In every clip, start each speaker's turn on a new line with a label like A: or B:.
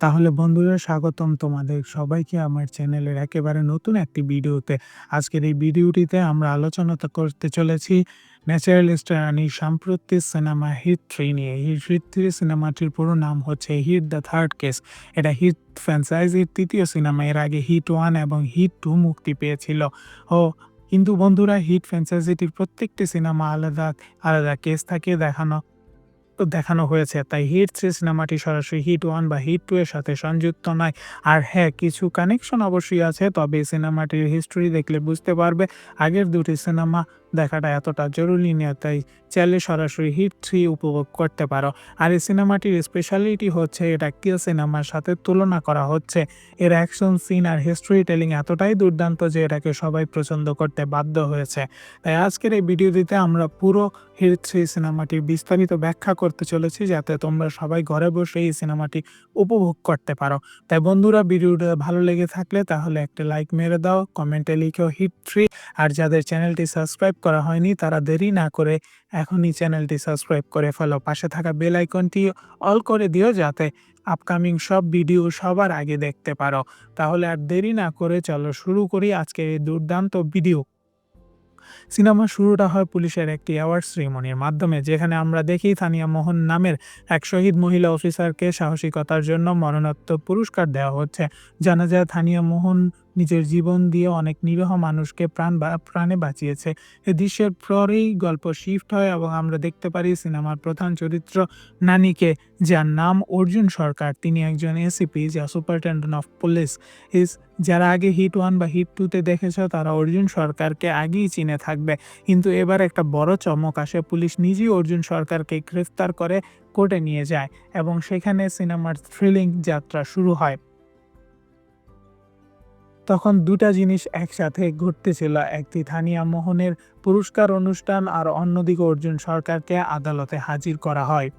A: তাহলে বন্ধুরা স্বাগতম তোমাদের সবাইকে আমার চ্যানেলের একেবারে নতুন একটি ভিডিওতে। আজকের এই ভিডিওটিতে আমরা আলোচনা করতে চলেছি ন্যাচারালিস্ট রানী সাম্প্রতিক সিনেমা 'হিট থ্রি নিয়ে। 'হিট থ্রি সিনেমাটির পুরো নাম হচ্ছে 'হিট দ্য থার্ড কেস'। এটা হিট ফ্র্যাঞ্চাইজির তৃতীয় সিনেমা। এর আগে 'হিট ওয়ান এবং 'হিট টু মুক্তি পেয়েছিল। ও কিন্তু বন্ধুরা হিট ফ্র্যাঞ্চাইজিটির প্রত্যেকটি সিনেমা আলাদা, আলাদা কেস থাকে দেখানো দেখানো হয়েছে। তাই 'হিট থ্রি সিনেমাটি সরাসরি 'হিট ওয়ান বা 'হিট টু এর সাথে সংযুক্ত নয়। আর হ্যাঁ, কিছু কানেকশন অবশ্যই আছে। তবে সিনেমাটির হিস্টরি দেখলে বুঝতে পারবে আগের দুটি সিনেমা দেখাটা এতটা জরুরি নয়। তাই চাইলে সরাসরি 'হিট থ্রি উপভোগ করতে পারো। আর এই সিনেমাটির স্পেশালিটি হচ্ছে এটা কিল সিনেমার সাথে তুলনা করা হচ্ছে। এর অ্যাকশন সিন আর হিস্টরি টেলিং এতটাই দুর্দান্ত যে এটাকে সবাই পছন্দ করতে বাধ্য হয়েছে। তাই আজকের এই ভিডিওটিতে আমরা পুরো 'হিট থ্রি সিনেমাটির বিস্তারিত ব্যাখ্যা করতে চলেছি যাতে তোমরা সবাই ঘরে বসে এই সিনেমাটি উপভোগ করতে পারো। তাই বন্ধুরা ভিডিওটা ভালো লেগে থাকলে তাহলে একটা লাইক মেরে দাও, কমেন্টে লিখো 'হিট 3' আর যাদের চ্যানেলটি সাবস্ক্রাইব করা হয়নি, তারা দেরি না করে এখনই চ্যানেলটি সাবস্ক্রাইব করে ফেলো। পাশে থাকা বেল আইকনটি অল করে দিও যাতে আপকামিং সব ভিডিও সবার আগে দেখতে পারো। তাহলে আর দেরি না করে চলো শুরু করি আজকের এই দুর্দান্ত ভিডিও। সিনেমা শুরুটা হয় পুলিশের একটি অ্যাওয়ার্ড সেরিমনির মাধ্যমে, যেখানে আমরা দেখি তানিয়া মোহন নামের এক শহীদ মহিলা অফিসারকে সাহসিকতার জন্য মরণোত্তর পুরস্কার দেওয়া হচ্ছে। জানা যায় তানিয়া মোহন নিজের জীবন দিয়ে অনেক নিরীহ মানুষকে প্রাণ বা, প্রাণে বাঁচিয়েছে। এ দৃশ্যের পরেই গল্প শিফট হয় এবং আমরা দেখতে পারি সিনেমার প্রধান চরিত্র নানিকে, যার নাম অর্জুন সরকার। তিনি একজন এসিপি যা সুপারিনটেনডেন্ট অফ পুলিশ ইস যারা আগে 'হিট ওয়ান বা 'হিট 2' তে দেখেছ, তারা অর্জুন সরকারকে আগেই চিনে থাকবে। কিন্তু এবার একটা বড় চমক আসে, পুলিশ নিজেই অর্জুন সরকারকে গ্রেফতার করে কোর্টে নিয়ে যায় এবং সেখানে সিনেমার থ্রিলিং যাত্রা শুরু হয়। তখন দুটা জিনিস একসাথে ঘটতেছিল। একটি থানিয়া মোহনের পুরস্কার অনুষ্ঠান আর অন্যদিকে অর্জুন সরকারকে আদালতে হাজির করা হয়।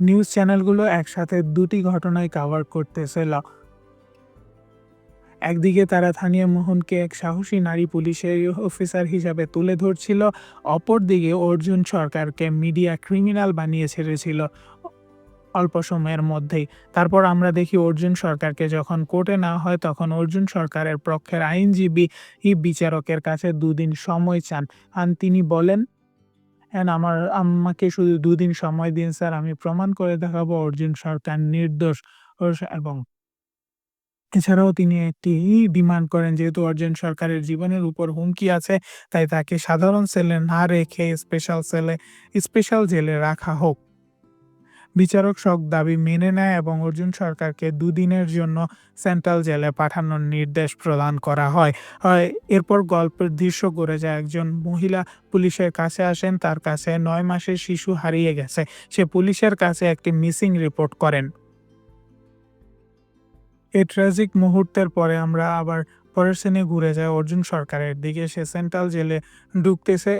A: নিউজ চ্যানেলগুলো একসাথে দুটি ঘটনায় কাভার করতেছিল। একদিকে তারা থানিয়া মোহনকে এক সাহসী নারী পুলিশের অফিসার হিসাবে তুলে ধরছিল। অপরদিকে অর্জুন সরকারকে মিডিয়া ক্রিমিনাল বানিয়ে ছেড়েছিল অল্প সময়ের মধ্যেই। তারপর আমরা দেখি অর্জুন সরকারকে যখন কোর্টে নেওয়া হয়, তখন অর্জুন সরকারের পক্ষের আইনজীবী, ই বিচারকের কাছে দুদিন সময় চান। আর তিনি বলেন অ্যান্ড আমার, আমাকে শুধু দুদিন সময় দিন স্যার, আমি প্রমাণ করে দেখাবো অর্জুন সরকার নির্দোষ এবং এছাড়াও তিনি একটি ডিমান্ড করেন, যেহেতু অর্জুন সরকারের জীবনের উপর হুমকি আছে, তাই তাকে সাধারণ সেলে না রেখে স্পেশাল সেলে স্পেশাল জেলে রাখা হোক। বিচারক সব দাবি মেনে নেয় এবং অর্জুন সরকারকে দুদিনের জন্য সেন্ট্রাল জেলে পাঠানোর নির্দেশ প্রদান করা হয়। এরপর গল্পের দৃশ্য গড়ে যায় একজন মহিলা পুলিশের কাছে আসেন, তার কাছে নয় মাসের শিশু হারিয়ে গেছে। সে পুলিশের কাছে একটি মিসিং রিপোর্ট করেন। এই ট্র্যাজিক মুহূর্তের পরে আমরা আবার পরের সিনে ঘুরে যাই অর্জুন সরকারের দিকে। সে সেন্ট্রাল জেলে ঢুকতেছে।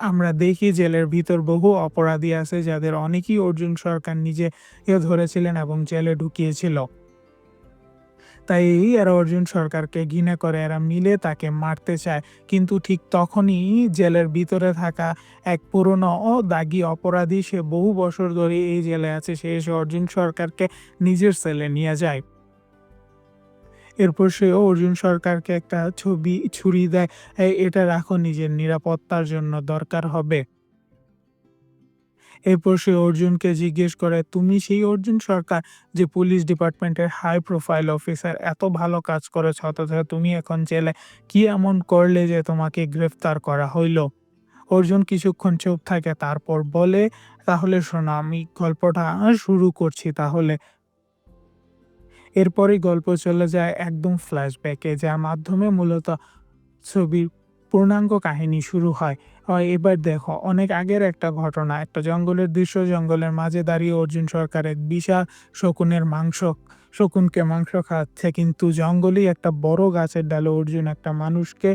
A: আমরা দেখি জেলের ভিতর বহু অপরাধী আছে যাদের অনেকেই অর্জুন সরকার নিজে ধরেছিলেন এবং জেলে ঢুকিয়েছিল। তাই এরা অর্জুন সরকারকে ঘৃণা করে, এরা মিলে তাকে মারতে চায়। কিন্তু ঠিক তখনই জেলের ভিতরে থাকা এক পুরনো ও দাগী অপরাধী, সে বহু বছর ধরে এই জেলে আছে, সে এসে অর্জুন সরকারকে নিজের সেলে নিয়ে যায়। এরপর সে অর্জুন সরকারকে একটা ছবি ছুরি দেয় এটা রাখো, নিজের নিরাপত্তার জন্য দরকার হবে। এরপর সে অর্জুনকে জিজ্ঞেস করে, তুমি সেই অর্জুন সরকার যে পুলিশ ডিপার্টমেন্টের হাই প্রোফাইল অফিসার এত ভালো কাজ করেছ, অথচ তুমি এখন জেলে কি এমন করলে যে তোমাকে গ্রেফতার করা হইল? অর্জুন কিছুক্ষণ চুপ থাকে, তারপর বলে, তাহলে শোনো, আমি গল্পটা শুরু করছি তাহলে। এরপরই গল্প চলে যায় একদম ফ্ল্যাশব্যাকে যার মাধ্যমে মূলত ছবির পূর্ণাঙ্গ কাহিনী শুরু হয়। হয় এবার দেখো, অনেক আগের একটা ঘটনা, একটা জঙ্গলের দৃশ্য, জঙ্গলের মাঝে দাঁড়িয়ে অর্জুন সরকার এক বিশাল শকুনের মাংস, শকুনকে মাংস খাচ্ছে, কিন্তু জঙ্গলেই একটা বড় গাছের ডালে অর্জুন একটা মানুষকে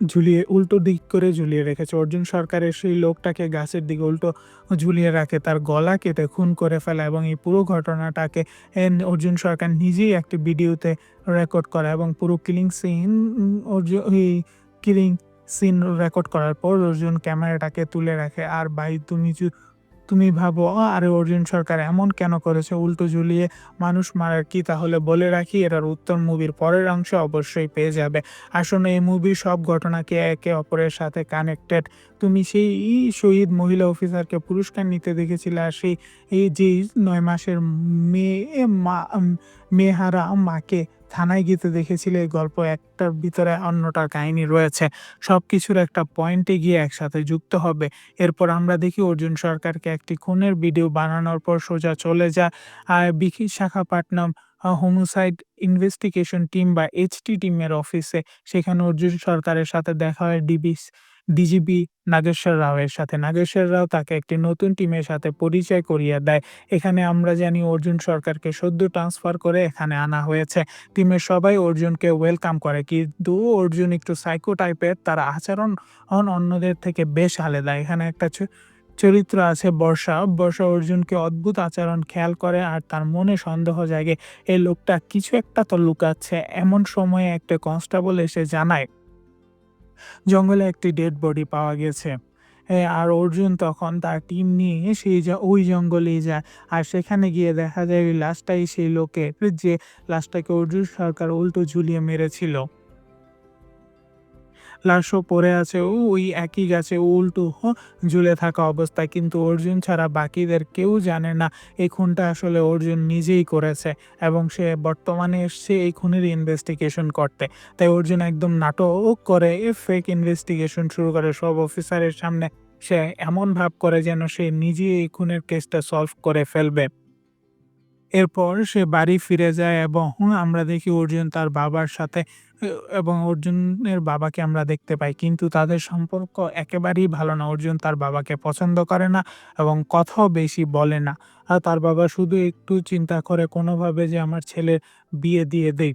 A: ঝুলিয়ে, উল্টো দিক করে ঝুলিয়ে রেখেছে। অর্জুন সরকারের সেই লোকটাকে গাছের দিকে উল্টো ঝুলিয়ে রাখে। তার গলা কেটে খুন করে ফেলা এবং এই পুরো ঘটনাটাকে অর্জুন সরকার নিজেই একটি ভিডিওতে রেকর্ড করা এবং পুরো কিলিং সিন অর্জুন এই কিলিং সিন রেকর্ড করার পর অর্জুন ক্যামেরাটাকে তুলে রাখে, আর বাই তুমি তুমি ভাবো "আ, আরে অর্জুন সরকার এমন কেন করেছে? উল্টো ঝুলিয়ে মানুষ মারার কি? তাহলে বলে রাখি এটার উত্তর মুভির পরের অংশে অবশ্যই পেয়ে যাবে। আসলে এই মুভির সব ঘটনাকে একে অপরের সাথে কানেক্টেড তুমি সেই শহীদ মহিলা অফিসারকে পুরস্কার নিতে দেখেছিলে আর সেই এই যে নয় মাসের মেয়ে মা উম, মেয়েহারা মাকে থানায় গিয়ে দেখেছিলে এই গল্প, একটার ভিতরে অন্যটার কাহিনী রয়েছে। সব কিছুর একটা পয়েন্টে গিয়ে একসাথে যুক্ত হবে। এরপর আমরা দেখি অর্জুন সরকারকে একটি খুনের ভিডিও বানানোর পর সোজা চলে যায়। আর বিশাখাপাট্টনম হোমোসাইড ইনভেস্টিগেশন টিম বা এইচটি টিমের অফিসে সেখানে অর্জুন সরকারের সাথে দেখা হয় ডিবি ডিজিপি নাগেশ্বর রাওয়ের সাথে। নাগেশ্বর রাও তাকে একটি নতুন টিমের সাথে পরিচয় করিয়ে দেয়। এখানে আমরা জানি অর্জুন সরকারকে সদ্য ট্রান্সফার করে এখানে আনা হয়েছে। টিমের সবাই অর্জুনকে ওয়েলকাম করে। কিন্তু অর্জুন একটু সাইকো টাইপের তার আচরণ অন অন্যদের থেকে বেশ আলাদা। এখানে একটা চরিত্র আছে বর্ষা। বর্ষা অর্জুনকে অদ্ভুত আচরণ খেয়াল করে আর তার মনে সন্দেহ জাগে এই লোকটা কিছু একটা তো লুকাচ্ছে। এমন সময়ে একটা কনস্টেবল এসে জানায় জঙ্গলে একটি ডেড বডি পাওয়া গেছে। আর অর্জুন তখন তার টিম নিয়ে সেই ওই জঙ্গলেই যায়। আর সেখানে গিয়ে দেখা যায় ওই লাশটাই সেই লোকের যে লাশটাকে অর্জুন সরকার উল্টো ঝুলিয়ে মেরেছিল। লাশও পড়ে আছে। ও ওই একই গাছে উল্টো ঝুলে থাকা অবস্থায়। কিন্তু অর্জুন ছাড়া বাকিদের কেউ জানে না। এই খুনটা আসলে অর্জুন নিজেই করেছে এবং সে বর্তমানে এসছে এই খুনের ইনভেস্টিগেশন করতে। তাই অর্জুন একদম নাটক করে ফেক ইনভেস্টিগেশন শুরু করে। সব অফিসারের সামনে সে এমন ভাব করে যেন সে নিজেই এই খুনের কেসটা সলভ করে ফেলবে। এরপর সে বাড়ি ফিরে যায় এবং আমরা দেখি অর্জুন তার বাবার সাথে এবং অর্জুনের বাবাকে আমরা দেখতে পাই। কিন্তু তাদের সম্পর্ক একেবারেই ভালো না। অর্জুন তার বাবাকে পছন্দ করে না এবং কথাও বেশি বলে না। আর তার বাবা শুধু একটু চিন্তা করে কোনোভাবে যে আমার ছেলে বিয়ে দিয়ে দেই।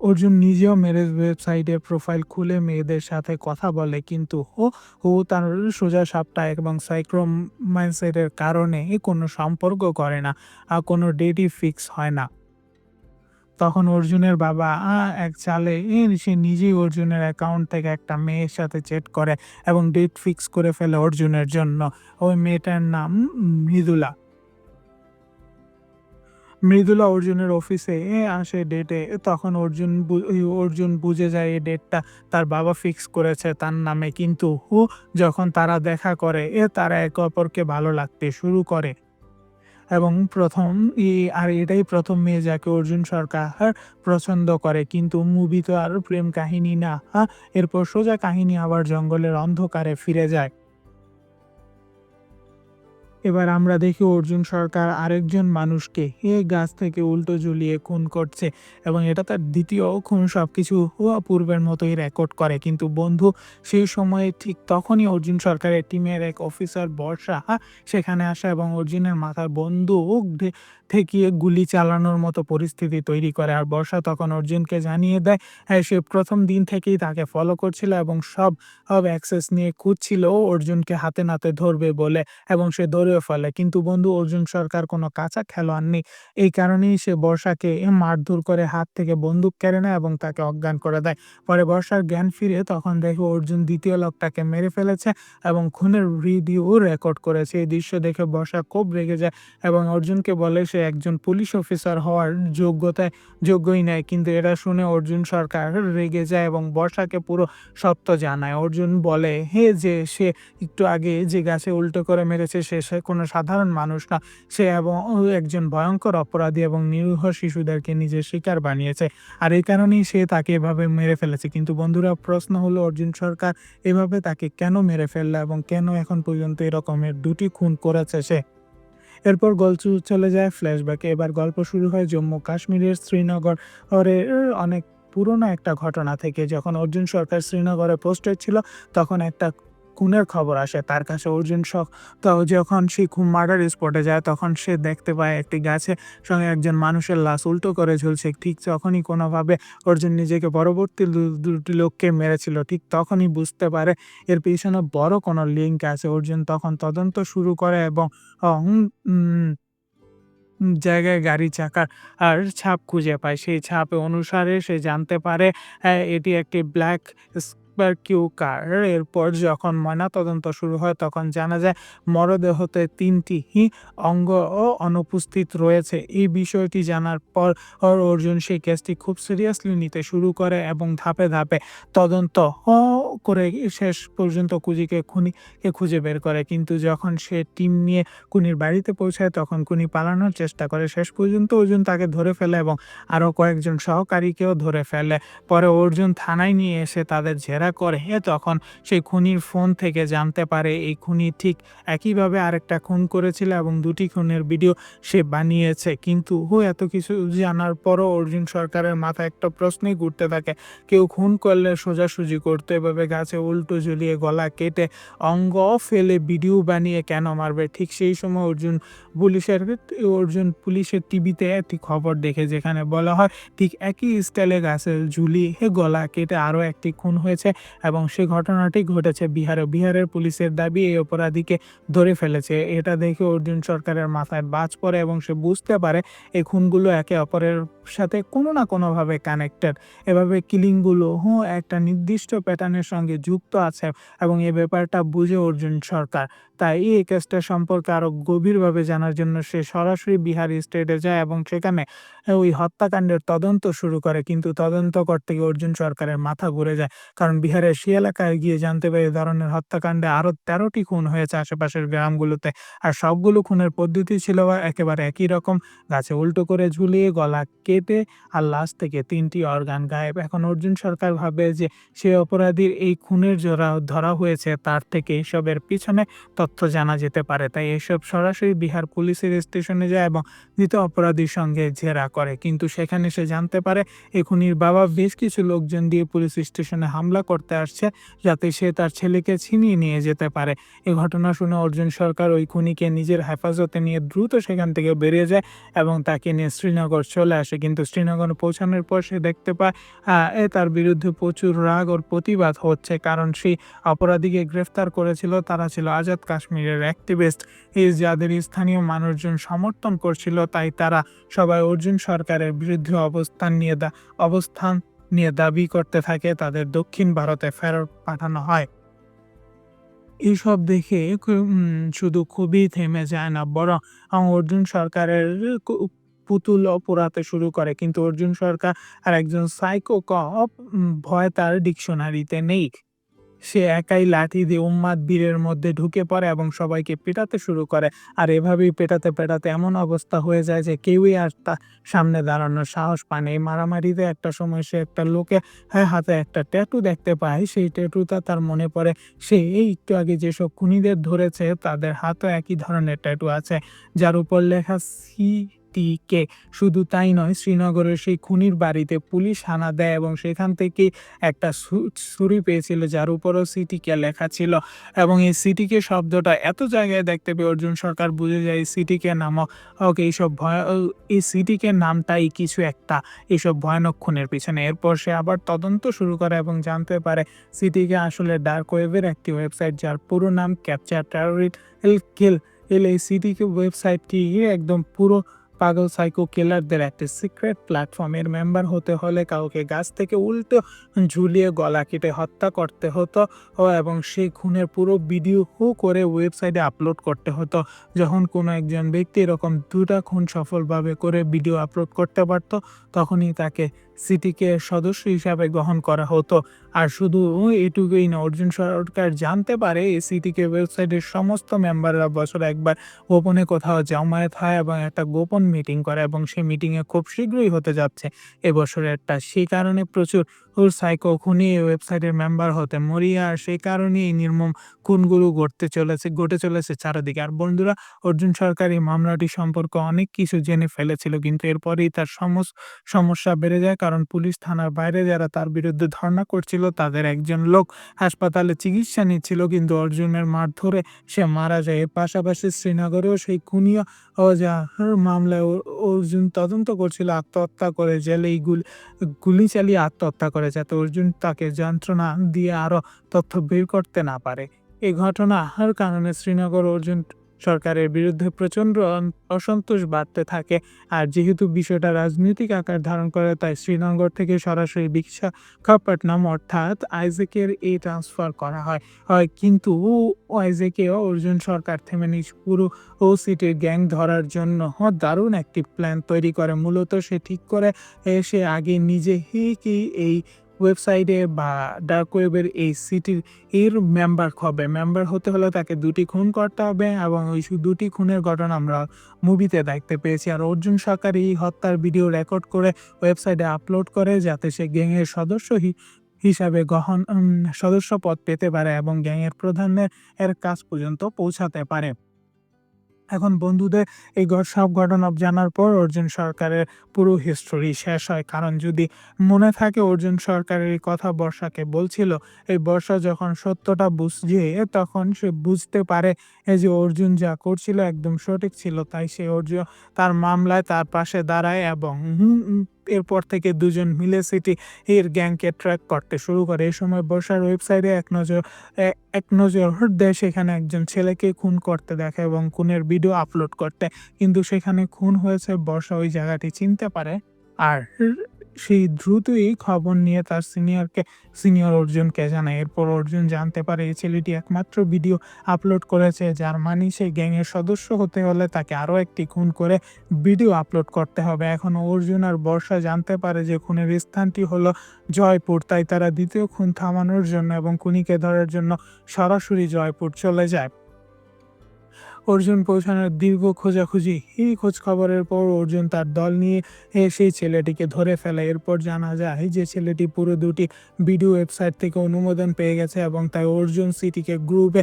A: অর্জুন নিজেও ম্যারেজ ওয়েবসাইটে প্রোফাইল খুলে মেয়েদের সাথে কথা বলে, কিন্তু ও ও তার সোজা সাপটা এবং সাইক্রোম মাইন্ডসেটের কারণে কোনো সম্পর্ক করে না আর কোনো ডেটই ফিক্স হয় না। তখন অর্জুনের বাবা এক চালে সে নিজেই অর্জুনের অ্যাকাউন্ট থেকে একটা মেয়ের সাথে চেট করে এবং ডেট ফিক্স করে ফেলে অর্জুনের জন্য। ওই মেয়েটার নাম মৃদুলা। মৃদুলা অর্জুনের অফিসে আসে ডেটে তখন অর্জুন অর্জুন বুঝে যায় এই ডেটটা তার বাবা ফিক্স করেছে তার নামে। কিন্তু হু, যখন তারা দেখা করে, এ তারা একে অপরকে ভালো লাগতে শুরু করে। এবং প্রথম আর এটাই প্রথম মেয়ে যাকে অর্জুন সরকার পছন্দ করে। কিন্তু মুভি তো আর প্রেম কাহিনী না এরপর সোজা কাহিনী আবার জঙ্গলের অন্ধকারে ফিরে যায়। এবার আমরা দেখি অর্জুন সরকার আরেকজন মানুষকে এ গাছ থেকে উল্টো ঝুলিয়ে খুন করছে এবং এটা তার দ্বিতীয় খুন সবকিছু হুয়া পূর্বের মতোই রেকর্ড করে। কিন্তু বন্ধু, সেই সময়ে ঠিক তখনই অর্জুন সরকারের টিমের এক অফিসার বর্ষা সেখানে আসা এবং অর্জুনের মাথার বন্দুক ঠেকিয়ে গুলি চালানোর মতো পরিস্থিতি তৈরি করে। আর বর্ষা তখন অর্জুনকে জানিয়ে দেয় হ্যাঁ সে প্রথম দিন থেকেই তাকে ফলো করছিল এবং সব সব অ্যাক্সেস নিয়ে খুঁজছিল, অর্জুনকে হাতে নাতে ধরবে বলে এবং সে ধরেও ফেলে। কিন্তু বন্ধু, অর্জুন সরকার কোনো কাঁচা খেলোয়াড় নেই। এই কারণেই সে বর্ষাকে মারধর করে হাত থেকে বন্দুক কেড়ে নেয় এবং তাকে অজ্ঞান করে দেয়। পরে বর্ষার জ্ঞান ফিরে তখন দেখে অর্জুন দ্বিতীয় লোকটাকে মেরে ফেলেছে এবং খুনের ভিডিও রেকর্ড করেছে। এই দৃশ্য দেখে বর্ষা খুব রেগে যায় এবং অর্জুনকে বলে সে একজন পুলিশ অফিসার হওয়ার যোগ্যতায় যোগ্যই নেয়। কিন্তু এটা শুনে অর্জুন সরকার রেগে যায় এবং বর্ষাকে পুরো সত্য জানায়। অর্জুন বলে, হে যে সে একটু আগে যে গাছে উল্টো করে মেরেছে সে কোনো সাধারণ মানুষ না, সে এবং একজন ভয়ঙ্কর অপরাধী এবং নিরীহ শিশুদেরকে নিজের শিকার বানিয়েছে। আর এই কারণেই সে তাকে এভাবে মেরে ফেলেছে। কিন্তু বন্ধুরা, প্রশ্ন হলো, অর্জুন সরকার এভাবে তাকে কেন মেরে ফেলল এবং কেন এখন পর্যন্ত এরকমের দুটি খুন করেছে সে? এরপর গল্প চলে যায় ফ্ল্যাশব্যাকে। এবার গল্প শুরু হয় জম্মু কাশ্মীরের শ্রীনগর অনেক পুরনো একটা ঘটনা থেকে। যখন অর্জুন সরকার শ্রীনগরে পোস্টেড ছিল, তখন একটা খুনের খবর আসে, তার কাছে অর্জুন শখ। তো যখন সে খুব মার্ডার স্পটে যায়, তখন সে দেখতে পায় একটি গাছে সঙ্গে একজন মানুষের লাশ উল্টো করে ঝুলছে। ঠিক তখনই কোনোভাবে অর্জুন নিজেকে পরবর্তী দুটি লোককে মেরেছিল। ঠিক তখনই বুঝতে পারে এর পিছনে বড় কোনো লিঙ্ক আছে। অর্জুন তখন তদন্ত শুরু করে এবং জায়গায় গাড়ি চাকার আর ছাপ খুঁজে পায়। সেই ছাপ অনুসারে সে জানতে পারে এটি একটি ব্ল্যাক স্পারকিউ কার। এরপর যখন ময়নাতদন্ত শুরু হয় তখন জানা যায় মরদেহতে তিনটি অঙ্গ ও অনুপস্থিত রয়েছে। এই বিষয়টি জানার পর অর্জুন সেই কেসটি খুব সিরিয়াসলি নিতে শুরু করে এবং ধাপে, ধাপে তদন্ত করে শেষ পর্যন্ত কুজিকে খুনিকে খুঁজে বের করে। কিন্তু যখন সে টিম নিয়ে খুনির বাড়িতে পৌঁছায় তখন খুনি পালানোর চেষ্টা করে। শেষ পর্যন্ত অর্জুন তাকে ধরে ফেলে এবং আরও কয়েকজন সহকারীকেও ধরে ফেলে। পরে অর্জুন থানায় নিয়ে এসে তাদের জেরা করে। এ তখন সেই খুনির ফোন থেকে জানতে পারে এই খুনি ঠিক একইভাবে আরেকটা খুন করেছিল এবং দুটি খুনের ভিডিও সে বানিয়েছে। কিন্তু হো এত কিছু জানার পরও অর্জুন সরকারের মাথায় একটা প্রশ্নই ঘুরতে থাকে। কেউ খুন করলে সোজাসুজি করতো এভাবে গাছে উল্টো ঝুলিয়ে গলা কেটে অঙ্গ ফেলে ভিডিও বানিয়ে কেন মারবে? ঠিক সেই সময় অর্জুন পুলিশের অর্জুন পুলিশের টিভিতে একটি খবর দেখে যেখানে বলা হয়, ঠিক একই স্টাইলে গাছে ঝুলিয়ে গলা কেটে আরও একটি খুন হয়েছে এবং সেই ঘটনাটি ঘটেছে বিহারে। বিহারের পুলিশের দাবি এই অপরাধীকে ধরে ফেলেছে। এটা দেখে অর্জুন সরকারের মাথায় বাজ পড়ে এবং সে বুঝতে পারে এই খুনগুলো একে অপরের সাথে কোনো না কোনোভাবে কানেক্টেড। এভাবে কিলিংগুলো হু একটা নির্দিষ্ট প্যাটার্নের সঙ্গে যুক্ত আছে এবং এ ব্যাপারটা বুঝে অর্জুন সরকার। তাই এই কেসটা সম্পর্কে আরও গভীরভাবে জানার জন্য সে সরাসরি বিহার স্টেটে যায় এবং সেখানে ওই হত্যাকাণ্ডের তদন্ত শুরু করে। কিন্তু তদন্ত করতে গিয়ে অর্জুন সরকারের মাথা ঘুরে যায়। কারণ বিহারের সেই এলাকায় গিয়ে জানতে পারে ধরনের হত্যাকাণ্ডে আরও তেরোটি খুন হয়েছে আশেপাশের গ্রামগুলোতে। আর সবগুলো খুনের পদ্ধতি ছিল একেবারে একই রকম। গাছে উল্টো করে ঝুলিয়ে, গলা কেটে আর লাশ থেকে তিনটি অর্গান গায়েব। এখন অর্জুন সরকার ভাবে যে সে অপরাধীর এই খুনের যারা ধরা হয়েছে, তার থেকে এসবের পিছনে তথ্য জানা যেতে পারে। তাই এসব সরাসরি বিহার পুলিশের স্টেশনে যায় এবং মৃত অপরাধীর সঙ্গে জেরা করে। কিন্তু সেখানে সে জানতে পারে এই খুনির বাবা বেশ কিছু লোকজন দিয়ে পুলিশ স্টেশনে হামলা করতে আসছে, যাতে সে তার ছেলেকে ছিনিয়ে নিয়ে যেতে পারে। এ ঘটনা শুনে অর্জুন সরকার ওই খুনিকে নিজের হেফাজতে নিয়ে দ্রুত সেখান থেকে বেরিয়ে যায় এবং তাকে নিয়ে শ্রীনগর চলে আসে। কিন্তু শ্রীনগর পৌঁছানোর পর সে দেখতে পায় এ তার বিরুদ্ধে প্রচুর রাগ ওর প্রতিবাদ হচ্ছে। কারণ সেই অপরাধীকে গ্রেফতার করেছিল, তারা ছিল আজাদ কাশ্মীরের অ্যাক্টিভিস্ট। যাদের স্থানীয় মানুষজন সমর্থন করছিল, তাই তারা সবাই অর্জুন সরকারের বিরুদ্ধে অবস্থান নিয়ে দা, অবস্থান নিয়ে দাবি করতে থাকে, তাদের দক্ষিণ ভারতে ফেরত পাঠানো হয়। এসব দেখে শুধু খুবই থেমে যায় না, বরং অর্জুন সরকারের পুতুল পোড়াতে শুরু করে। কিন্তু অর্জুন সরকার আর একজন সাইকো কপ ভয় তার ডিকশনারিতে নেই। সে একাই লাঠি দিয়ে উন্মাদ ভিড়ের মধ্যে ঢুকে পড়ে এবং সবাইকে পেটাতে শুরু করে। আর এভাবেই পেটাতে, পেটাতে এমন অবস্থা হয়ে যায় যে কেউই আর তার সামনে দাঁড়ানোর সাহস পায়। এই মারামারিতে একটা সময় সে একটা লোকে হাতে একটা ট্যাটু দেখতে পায়। সেই ট্যাটুটা তার মনে পড়ে সে এই একটু আগে যেসব খুনিদের ধরেছে তাদের হাতেও একই ধরনের ট্যাটু আছে। যার উপর লেখা সিটিকে। শুধু তাই নয়, শ্রীনগরের সেই খুনির বাড়িতে পুলিশ হানা দেয় এবং সেখান থেকে একটা ছুরি পেয়েছিল যার উপরেও সিটিকে লেখা ছিল এবং এই সিটিকে শব্দটা এত জায়গায় দেখতে পেয়ে অর্জুন সরকার বুঝে যায়, এই সিটিকে নামক, ওকে, এইসব ভয়, এই সিটিকে নামটাই কিছু একটা, এইসব ভয়ানক খুনের পিছনে। এরপর সে আবার তদন্ত শুরু করে এবং জানতে পারে সিটিকে আসলে ডার্ক ওয়েবের একটি ওয়েবসাইট যার পুরো নাম ক্যাপচার টেররিস্ট কিল এল এই সিটিকে ওয়েবসাইটটি একদম পুরো পাগল সাইকো কিলারদের একটি সিক্রেট প্ল্যাটফর্মের মেম্বার হতে হলে কাউকে গাছ থেকে উল্টো ঝুলিয়ে গলা কেটে হত্যা করতে হতো এবং সেই খুনের পুরো ভিডিও হু করে ওয়েবসাইটে আপলোড করতে হতো। যখন কোনো একজন ব্যক্তি এরকম দুটা খুন সফলভাবে করে ভিডিও আপলোড করতে পারত তখনই তাকে সিটিকে সদস্য হিসাবে গ্রহণ করা হতো। আর শুধু এটুকুই না, অর্জুন সরকার জানতে পারে এই সিটিকে ওয়েবসাইটের সমস্ত মেম্বাররা বছরে একবার গোপনে কোথাও জমায়েত হয় এবং একটা গোপন মিটিং করে এবং সেই মিটিংয়ে খুব শীঘ্রই হতে যাচ্ছে এবছরেরটা। সেই কারণে প্রচুর সাইকো খুনি এই ওয়েবসাইটের মেম্বার হতে মরিয়া, আর সেই কারণেই এই নির্মম খুনগুলো ঘটতে চলেছে, ঘটে চলেছে চারিদিকে। আর বন্ধুরা, অর্জুন সরকার এই মামলাটি সম্পর্কে অনেক কিছু জেনে ফেলেছিল, কিন্তু এরপরেই তার সমস সমস্যা বেড়ে যায় কারণ পুলিশ থানার বাইরে যারা তার বিরুদ্ধে ধর্ণা করছিল, তাদের একজন লোক হাসপাতালে চিকিৎসা নিচ্ছিল কিন্তু অর্জুনের মারধরে সে মারা যায়। এর পাশাপাশি শ্রীনগরেও সেই খুনিও ও যার মামলায় অর্জুন তদন্ত করছিল, আত্মহত্যা করে জেলেই গুলি গুলি চালিয়ে আত্মহত্যা করে, যাতে অর্জুন তাকে যন্ত্রণা দিয়ে আরও তথ্য বের করতে না পারে। এই ঘটনার কারণে শ্রীনগর অর্জুন সরকারের বিরুদ্ধে প্রচণ্ড অসন্তোষ বাড়তে থাকে। আর যেহেতু বিষয়টা রাজনৈতিক আকার ধারণ করে, তাই শ্রীনগর থেকে সরাসরি বিশাখাপট্টনম অর্থাৎ আইজেকের এই ট্রান্সফার করা হয়। হয় কিন্তু আইজেকে অর্জুন সরকার থেমে নিজ পুরো ও সিটির গ্যাং ধরার জন্য দারুণ একটি প্ল্যান তৈরি করে। মূলত সে ঠিক করে সে আগে নিজে কি এই ওয়েবসাইটে বা ডার্ক ওয়েবের এই সিটির এর মেম্বার হবে। মেম্বার হতে হলে তাকে দুটি খুন করতে হবে এবং ওই দুটি খুনের ঘটনা আমরা মুভিতে দেখতে পেয়েছি। আর অর্জুন সরকার এই হত্যার ভিডিও রেকর্ড করে ওয়েবসাইটে আপলোড করে যাতে সে গ্যাংয়ের সদস্য হিসাবে গহন সদস্য পদ পেতে পারে এবং গ্যাংয়ের প্রধানের এর কাজ পর্যন্ত পৌঁছাতে পারে। এখন বন্ধুদের এই সব ঘটনা জানার পর অর্জুন সরকারের পুরো হিস্টোরি শেষ হয়। কারণ যদি মনে থাকে অর্জুন সরকারের এই কথা বর্ষাকে বলছিল, এই বর্ষা যখন সত্যটা বুঝছে তখন সে বুঝতে পারে এই যে অর্জুন যা করছিল একদম সঠিক ছিল, তাই সে অর্জুন তার মামলায় তার পাশে দাঁড়ায় এবং এরপর থেকে দুজন মিলে সিটি এর গ্যাংকে ট্র্যাক করতে শুরু করে। এই সময় বর্ষার ওয়েবসাইটে এক নজর এক নজর দেয়, সেখানে একজন ছেলেকে খুন করতে দেখে এবং খুনের ভিডিও আপলোড করতে। কিন্তু সেখানে খুন হয়েছে বর্ষা, ওই জায়গাটি চিনতে পারে। আর সেই দ্রুতই খবর নিয়ে তার সিনিয়রকে সিনিয়র অর্জুনকে জানায়। এরপর অর্জুন জানতে পারে এই ছেলেটি একমাত্র ভিডিও আপলোড করেছে, যার মানে সেই গ্যাংয়ের সদস্য হতে হলে তাকে আরও একটি খুন করে ভিডিও আপলোড করতে হবে। এখন অর্জুন আর বর্ষা জানতে পারে যে খুনের স্থানটি হলো জয়পুর, তাই তারা দ্বিতীয় খুন থামানোর জন্য এবং খুনিকে ধরার জন্য সরাসরি জয়পুর চলে যায়। অর্জুন পৌঁছানোর দীর্ঘ খোঁজাখুঁজি। এই খোঁজ খবরের পর অর্জুন তার দল নিয়ে সেই ছেলেটিকে ধরে ফেলে। এরপর জানা যায় যে ছেলেটি পুরো দুটি ভিডিও ওয়েবসাইট থেকে অনুমোদন পেয়ে গেছে এবং তাই অর্জুন সিটিকে গ্রুপে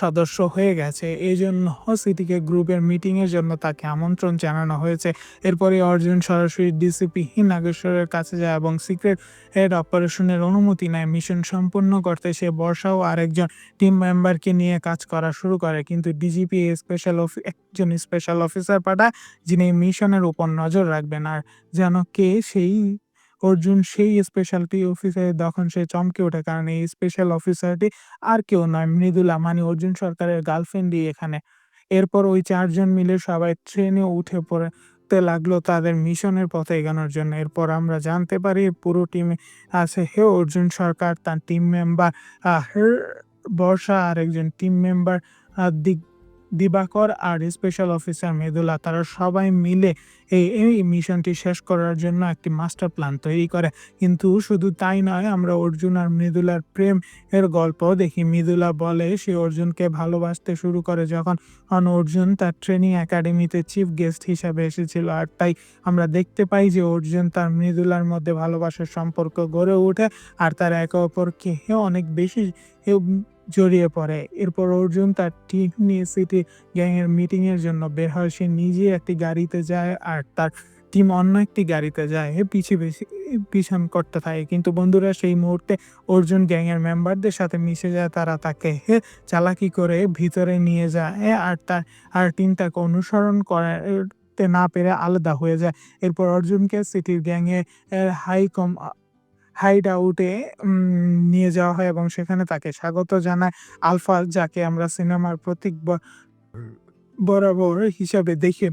A: সদস্য হয়ে গেছে। এই জন্য সিটিকে গ্রুপের মিটিংয়ের জন্য তাকে আমন্ত্রণ জানানো হয়েছে। এরপরে অর্জুন সরাসরি ডিসিপি নাগেশ্বরের কাছে যায় এবং সিক্রেট এর অপারেশনের অনুমতি নেয়। মিশন সম্পূর্ণ করতে সে বর্ষাও আরেকজন টিম মেম্বারকে নিয়ে কাজ করা শুরু করে। কিন্তু ডিজিপি স্পেশাল একজন স্পেশাল অফিসার পাঠায় যিনি মিশনের উপর নজর রাখবেন। আর যেন কে সেই অর্জুন, সেই স্পেশালটি অফিসার তখন সে চমকে ওঠে। কারণ এই স্পেশাল অফিসারটি আর কেউ নয়, মৃদুলা মানে অর্জুন সরকারের গার্লফ্রেন্ডই এখানে। এরপর ওই চারজন মিলে সবাই ট্রেনে উঠে পড়তে লাগল তাদের মিশনের পথে এগানোর জন্য। এরপর আমরা জানতে পারি পুরো টিমে আছে হে অর্জুন সরকার, তার টিম মেম্বার বর্ষা আর একজন টিম মেম্বার দিক দিবাকর আর স্পেশাল অফিসার মেদুলা তারা সবাই মিলে এই এই মিশনটি শেষ করার জন্য একটি মাস্টার প্ল্যান তৈরি করে। কিন্তু শুধু তাই নয়, আমরা অর্জুন আর মৃদুলার প্রেম এর গল্প দেখি। মৃদুলা বলে, সে অর্জুনকে ভালোবাসতে শুরু করে যখন অন অর্জুন তার ট্রেনিং একাডেমিতে চিফ গেস্ট হিসাবে এসেছিল। আর তাই আমরা দেখতে পাই যে অর্জুন তার মৃদুলার মধ্যে ভালোবাসার সম্পর্ক গড়ে ওঠে। আর তার একে অপরকে অনেক বেশি জড়িয়ে পড়ে। এরপর অর্জুন তার টিম নিয়ে সিটি গ্যাংয়ের মিটিংয়ের জন্য বের হয়। সে নিজে একটি গাড়িতে যায় আর তার টিম অন্য একটি গাড়িতে যায়। পিছিয়ে বেশি পিছন করতে থাকে। কিন্তু বন্ধুরা, সেই মুহূর্তে অর্জুন গ্যাংয়ের মেম্বারদের সাথে মিশে যায়। তারা তাকে চালাকি করে ভিতরে নিয়ে যায় আর তার, আর টিম তাকে অনুসরণ করতে না পেরে আলাদা হয়ে যায়। এরপর অর্জুনকে সিটির গ্যাংয়ে হাই কম হাইড আউটে নিয়ে যাওয়া হয় এবং সেখানে তাকে স্বাগত জানায়। আলফা যাকে আমরা সিনেমার প্রতীক বরাবর হিসাবে দেখি।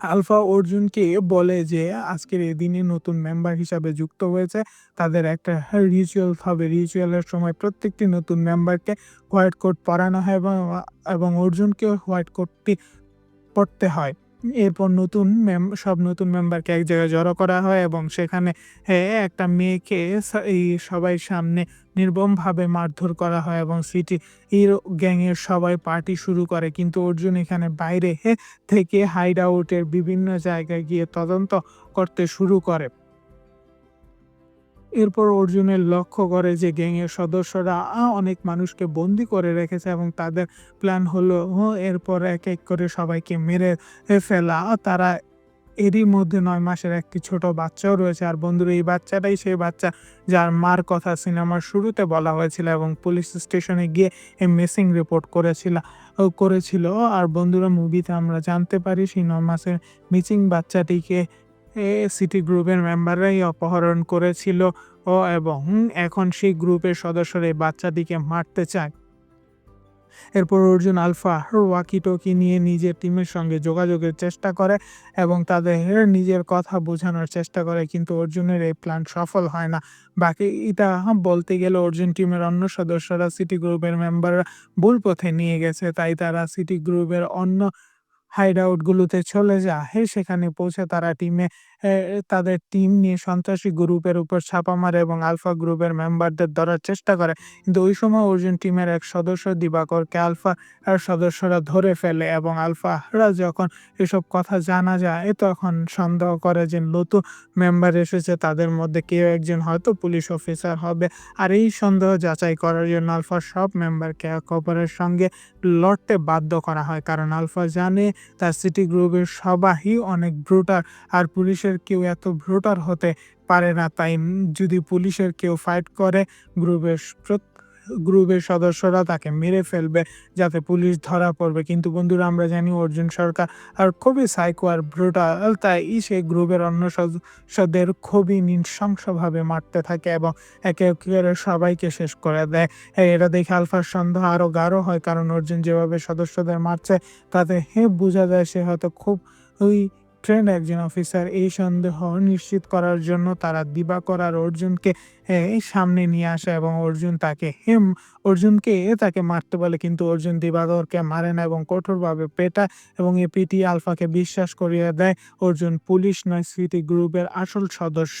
A: আলফা অর্জুনকে বলে যে, আজকের এই দিনে নতুন মেম্বার হিসাবে যুক্ত হয়েছে। তাদের একটা রিচুয়াল হবে। রিচুয়ালের সময় প্রত্যেকটি নতুন মেম্বারকে হোয়াইট কোট পরানো হয় এবং এবং অর্জুনকেও হোয়াইট কোটটি পড়তে হয়। এরপর নতুন মেম সব নতুন মেম্বারকে এক জায়গায় জড়ো করা হয় এবং সেখানে একটা মেয়েকে এই সবাই সামনে নির্মমভাবে মারধর করা হয় এবং সিটি এর গ্যাংয়ের সবাই পার্টি শুরু করে। কিন্তু অর্জুন এখানে বাইরে থেকে হাইড আউটের বিভিন্ন জায়গায় গিয়ে তদন্ত করতে শুরু করে। এরপর অর্জুনের লক্ষ্য করে যে গ্যাংয়ের সদস্যরা অনেক মানুষকে বন্দি করে রেখেছে এবং তাদের প্ল্যান হলো এরপর এক এক করে সবাইকে মেরে ফেলা। তারা এরই মধ্যে নয় মাসের একটি ছোট বাচ্চাও রয়েছে। আর বন্ধুরা, এই বাচ্চাটাই সেই বাচ্চা যার মার কথা সিনেমার শুরুতে বলা হয়েছিল এবং পুলিশ স্টেশনে গিয়ে এই মিসিং রিপোর্ট করেছিল করেছিল। আর বন্ধুরা মুভিতে আমরা জানতে পারি সেই নয় মাসের মিসিং বাচ্চাটিকে এ সিটি গ্রুপের মেম্বাররাই অপহরণ করেছিল ও এবং এখন সেই গ্রুপের সদস্যরা এই বাচ্চাটিকে মারতে চায়। এরপর অর্জুন আলফা ওয়াকি টকি নিয়ে নিজের টিমের সঙ্গে যোগাযোগের চেষ্টা করে এবং তাদের নিজের কথা বোঝানোর চেষ্টা করে, কিন্তু অর্জুনের এই প্ল্যান সফল হয় না। বাকি এটা বলতে গেলে অর্জুন টিমের অন্য সদস্যরা সিটি গ্রুপের মেম্বাররা ভুল পথে নিয়ে গেছে, তাই তারা সিটি গ্রুপের অন্য হাইড আউটগুলোতে চলে যায় সেখানে পৌঁছে তারা টিমে তাদের টিম নিয়ে সন্ত্রাসী গ্রুপের উপর ছাপা মারে এবং আলফা গ্রুপের মেম্বারদের ধরার চেষ্টা করে। কিন্তু ওই সময় অর্জুন টিমের এক সদস্য, দিবাকরকে আলফা আর সদস্যরা ধরে ফেলে এবং আলফারা যখন এসব কথা জানা যায়, তখন সন্দেহ করে যে নতুন মেম্বার এসেছে, তাদের মধ্যে কেউ একজন হয়তো পুলিশ অফিসার হবে। আর এই সন্দেহ যাচাই করার জন্য আলফা সব মেম্বারকে এক অপরের সঙ্গে লড়তে বাধ্য করা হয়। কারণ আলফা জানে তার সিটি গ্রুপের সবাই অনেক ব্রুটার আর পুলিশের কেউ এত ভ্রোটার হতে পারে না, তাই যদি পুলিশের কেউ ফাইট করে, গ্রুপের গ্রুপের সদস্যরা তাকে মেরে ফেলবে যাতে পুলিশ ধরা পড়বে। কিন্তু বন্ধুরা, আমরা জানি অর্জুন সরকার আর খুবই সাইকো আর ব্রুটাল তাই সে গ্রুপের অন্য সদস্যদের খুবই নৃশংসভাবে মারতে থাকে এবং একে একে সবাইকে শেষ করে দেয়। এটা দেখে আলফার সন্দেহ আরও গাঢ় হয়, কারণ অর্জুন যেভাবে সদস্যদের মারছে, তাতে হে বোঝা যায় সে হয়তো খুব ওই ট্রেন একজন অফিসার এই সন্দেহ নিশ্চিত করার জন্য তারা দিবা করার অর্জুনকে সামনে নিয়ে আসে এবং অর্জুন তাকে, হেম, অর্জুনকে তাকে মারতে বলে, কিন্তু অর্জুন দিবাকরকে মারে না এবং কঠোরভাবে পেটা এবং এ পিটি আলফাকে বিশ্বাস করিয়ে দেয়। অর্জুন পুলিশ নয়, স্মৃতি গ্রুপের আসল সদস্য।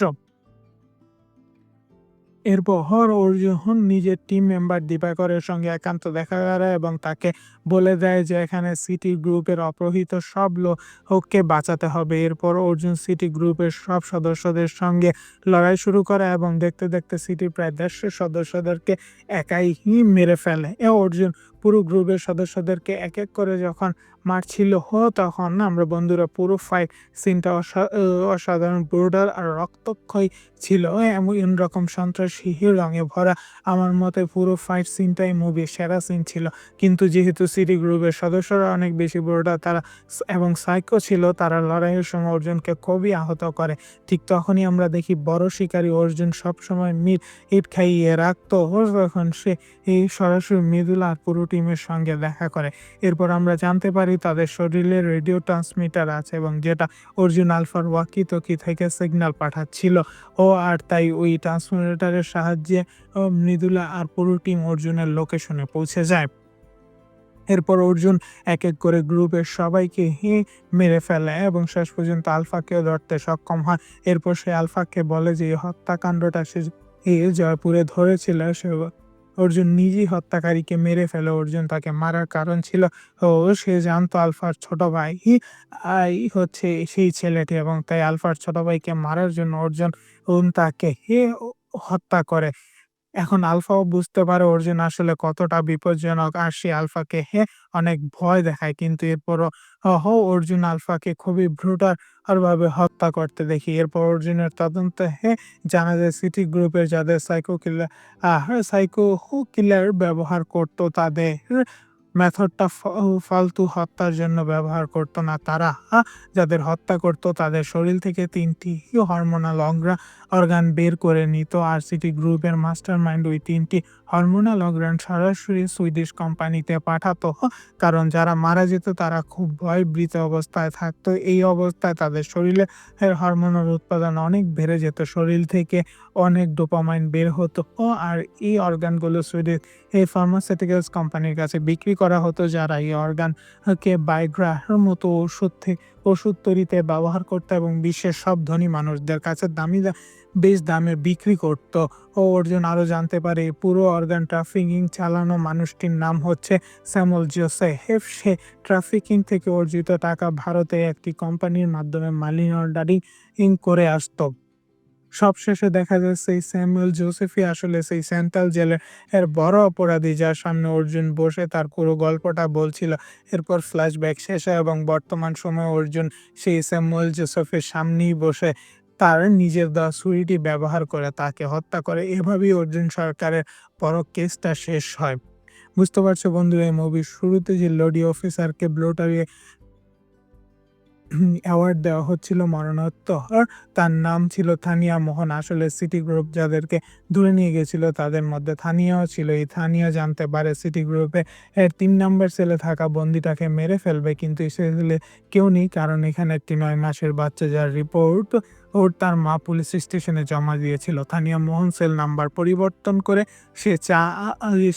A: এরপর অর্জুন নিজের টিম মেম্বার দিবাকরের সঙ্গে একান্ত দেখা করে এবং তাকে বলে দেয় যে এখানে সিটি গ্রুপের অপহৃত সব লোককে বাঁচাতে হবে। এরপর অর্জুন সিটি গ্রুপের সব সদস্যদের সঙ্গে লড়াই শুরু করে এবং দেখতে দেখতে সিটি প্রায় দেড়শো সদস্যদেরকে একাই মেরে ফেলে। এ অর্জুন পুরো গ্রুপের সদস্যদেরকে এক এক করে যখন মারছিল হো, তখন আমরা বন্ধুরা পুরো ফাইট সিনটা অসা- অসাধারণ ব্রুডাল আর রক্তক্ষয় ছিল। এমন রকম সন্ত্রাসী রঙে ভরা। আমার মতে পুরো ফাইট সিনটাই মুভির সেরা সিন ছিল। কিন্তু যেহেতু সিটি গ্রুপের সদস্যরা অনেক বেশি ব্রুডাল তারা এবং সাইকো ছিল, তারা লড়াইয়ের সময় অর্জুনকে খুবই আহত করে। ঠিক তখনই আমরা দেখি বড় শিকারী অর্জুন সবসময় মিট, ইট খাইয়ে রাখতো। তখন সে এই সরাসরি মৃদুলা আর পুরো টিমের সঙ্গে দেখা করে। এরপর আমরা জানতে পারি তাদের শরীরে রেডিও ট্রান্সমিটার আছে এবং যেটা অর্জুন আলফার ওয়াকি টকি থেকে সিগন্যাল পাঠাচ্ছিল। ও আর তাই ওই ট্রান্সমিটারের সাহায্যে মৃদুলা আর পুরো টিম অর্জুনের লোকেশনে পৌঁছে যায়। এরপর অর্জুন এক এক করে গ্রুপের সবাইকে হি মেরে ফেলে এবং শেষ পর্যন্ত আলফাকেও ধরতে সক্ষম হয়। এরপর সে আলফাকে বলে যে হত্যাকাণ্ডটা সে জয়পুরে ধরেছিল, সে অর্জুন নিজেই হত্যাকারীকে মেরে ফেলে। অর্জুন তাকে মারার কারণ ছিল, ও সে জানতো আলফার ছোট ভাই হচ্ছে সেই ছেলেটি এবং তাই আলফার ছোট ভাইকে মারার জন্য অর্জুন তাকে হত্যা করে। এখন আলফাও বুঝতে পারে অর্জুন আসলে কতটা বিপজ্জনক আর সে আলফাকে হে অনেক ভয় দেখায়। কিন্তু এরপরও হ অর্জুন আলফাকে খুবই ব্রুটার ভাবে হত্যা করতে দেখি। এরপর অর্জুনের তদন্ত, হে, জানা যায় সিটি গ্রুপের যাদের সাইকো কিলার সাইকো কিলার ব্যবহার করতো, তাদের মেথডটা ফালতু হত্যার জন্য ব্যবহার করতো না। তারা যাদের হত্যা করতো, তাদের শরীর থেকে তিনটি হরমোনাল অগ্রা অর্গান বের করে নিত আর সিটি গ্রুপের মাস্টার মাইন্ড ওই তিনটি হরমোনাল অর্গান সরাসরি সুইডিশ কোম্পানিতে পাঠাতো। কারণ যারা মারা যেত, তারা খুব ভয়ভীত অবস্থায় থাকতো। এই অবস্থায় তাদের শরীরে হরমোনাল উৎপাদন অনেক বেড়ে যেত। শরীর থেকে অনেক ডোপামাইন বের হতো। আর এই অর্গানগুলো সুইডিশ এই ফার্মাসিউটিক্যালস কোম্পানির কাছে বিক্রি করা হতো, যারা এই অর্গানকে বাইগ্রাহের মতো ওষুধ থেকে ওষুধ তৈরিতে ব্যবহার করতো এবং বিশ্বের সব ধনী মানুষদের কাছে দামি বেশ দামে বিক্রি করত। ও অর্জুন আরও জানতে পারে, পুরো অর্গান ট্রাফিকিং চালানো মানুষটির নাম হচ্ছে স্যামুয়েল হেফ সে ট্রাফিকিং থেকে অর্জিত টাকা ভারতে একটি কোম্পানির মাধ্যমে মানি অর্ডারিং করে আসতো। সবশেষে দেখা যাচ্ছে সেই স্যামুয়েল জোসেফই আসলে সেই সেন্ট্রাল জেলের এর বড় অপরাধী, যার সামনে অর্জুন বসে তার পুরো গল্পটা বলছিল। এরপর ফ্ল্যাশব্যাক শেষ হয় এবং বর্তমান সময়ে অর্জুন সেই স্যামুয়েল জোসেফের সামনেই বসে তার নিজের দেওয়া ছুরিটি ব্যবহার করে তাকে হত্যা করে। এভাবেই অর্জুন সরকারের বড় কেসটা শেষ হয়। বুঝতে পারছ বন্ধুরা, এই মুভির শুরুতে যে লডি অফিসারকে ব্লোটারিয়ে অ্যাওয়ার্ড দেওয়া হচ্ছিল মরণোত্তর তার নাম ছিল থানিয়া মোহন। আসলে সিটি গ্রুপ যাদেরকে দূরে নিয়ে গেছিল, তাদের মধ্যে থানিয়াও ছিল। এই থানিয়া জানতে পারে সিটি গ্রুপে এর তিন নম্বর সেলে থাকা বন্দিটাকে মেরে ফেলবে, কিন্তু সে ছেলে কেউ নেই, কারণ এখানে একটি নয় মাসের বাচ্চা, যার রিপোর্ট ওর তার মা পুলিশ স্টেশনে জমা দিয়েছিল। থানিয়া মোহন সেল নাম্বার পরিবর্তন করে সে চা,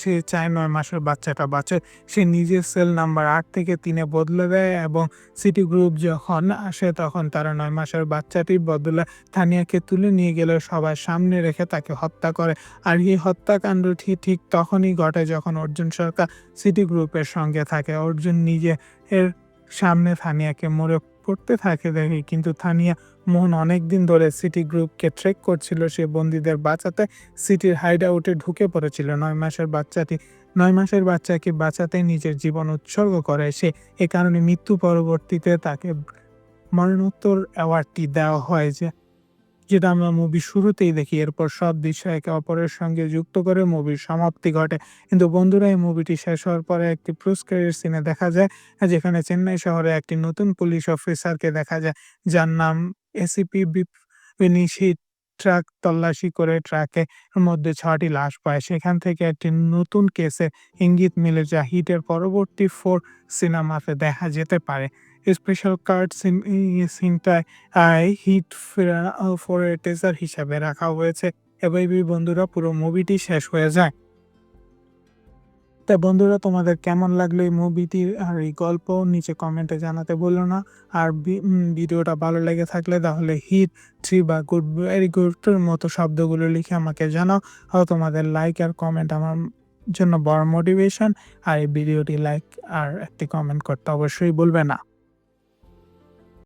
A: সে চায় নয় মাসের বাচ্চাটা বাঁচে। সে নিজের সেল নাম্বার আট থেকে তিনে বদলে দেয় এবং সিটি গ্রুপ যখন আসে তখন তারা নয় মাসের বাচ্চাটির বদলে থানিয়াকে তুলে নিয়ে গেলে সবার সামনে রেখে তাকে হত্যা করে। আর এই হত্যাকাণ্ডটি ঠিক তখনই ঘটে যখন অর্জুন সরকার সিটি গ্রুপের সঙ্গে থাকে। অর্জুন নিজে এর সামনে থানিয়াকে মরে পড়তে থাকে দেখে কিন্তু থানিয়া মোহন অনেক দিন ধরে সিটি গ্রুপকে ট্রেক করছিল, সে বন্দীদের বাঁচাতে সিটির হাইড আউটে ঢুকে পড়েছিল। নয় মাসের বাচ্চাটি, নয় মাসের বাচ্চাকে বাঁচাতে নিজের জীবন উৎসর্গ করে। সে এ কারণে মৃত্যু পরবর্তীতে তাকে মরণোত্তর অ্যাওয়ার্ডটি দেওয়া হয় যে যেটা আমরা মুভি শুরুতেই দেখি, এরপর সব দৃশ্য একে অপরের সঙ্গে যুক্ত করে মুভির সমাপ্তি ঘটে। কিন্তু বন্ধুরা, এই মুভিটি শেষ হওয়ার পরে একটি পুরস্কারের সিনে দেখা যায়, যেখানে চেন্নাই শহরে একটি নতুন পুলিশ অফিসারকে দেখা যায়, যার নাম এসিপি বিপিনী সেই ট্রাক তল্লাশি করে ট্রাকে মধ্যে ছটি লাশ পায়। সেখান থেকে একটি নতুন কেসে ইঙ্গিত মিলে যা হিটের পরবর্তী ফোর সিনেমাতে দেখা যেতে পারে। স্পেশাল কার্ড সিন সিনটায় হিট ফোর টেজার হিসাবে রাখা হয়েছে। এভাবেই বন্ধুরা, পুরো মুভিটি শেষ হয়ে যায়। তা বন্ধুরা, তোমাদের কেমন লাগল এই মুভিটির আর এই গল্প নিচে কমেন্টে জানাতে বলল না। আর ভিডিওটা ভালো লেগে থাকলে তাহলে হিট থ্রি বা গুড ভেরি গুডের মতো শব্দগুলো লিখে আমাকে জানাও। আর তোমাদের লাইক আর কমেন্ট আমার জন্য বড় মোটিভেশন আর এই ভিডিওটি লাইক আর একটি কমেন্ট করতে অবশ্যই বলবে না।